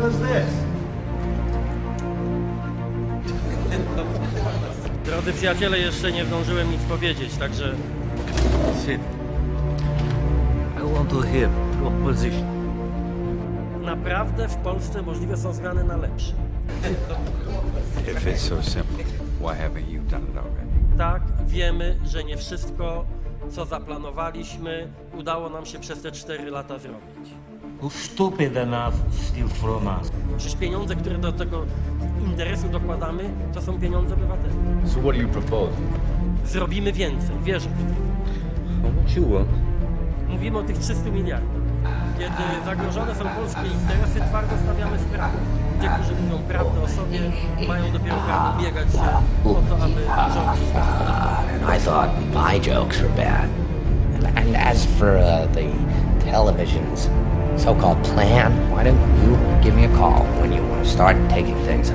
does this? Drodzy przyjaciele, jeszcze nie zdążyłem nic powiedzieć, także Sit. I want to hear your position. naprawdę w Polsce możliwe są zmiany na lepsze. If it's so simple, why haven't you done it already? Tak, wiemy, że nie wszystko, co zaplanowaliśmy, udało nam się przez te 4 lata zrobić. Stupid enough steal from us? Przecież pieniądze, które do tego interesu dokładamy, to są pieniądze obywateli. So what do you propose? Zrobimy więcej, wierzę w to. You want? Mówimy o tych 300 miliardach. Kiedy zagrożone są polskie interesy, twardo stawiamy sprawę. Ludzie, którzy mówią prawdę o sobie, mają dopiero prawo ubiegać się o to, aby rządzić. I thought my jokes were bad. And, and as for uh, the television's so-called plan, why don't you give me a call when you want to start taking things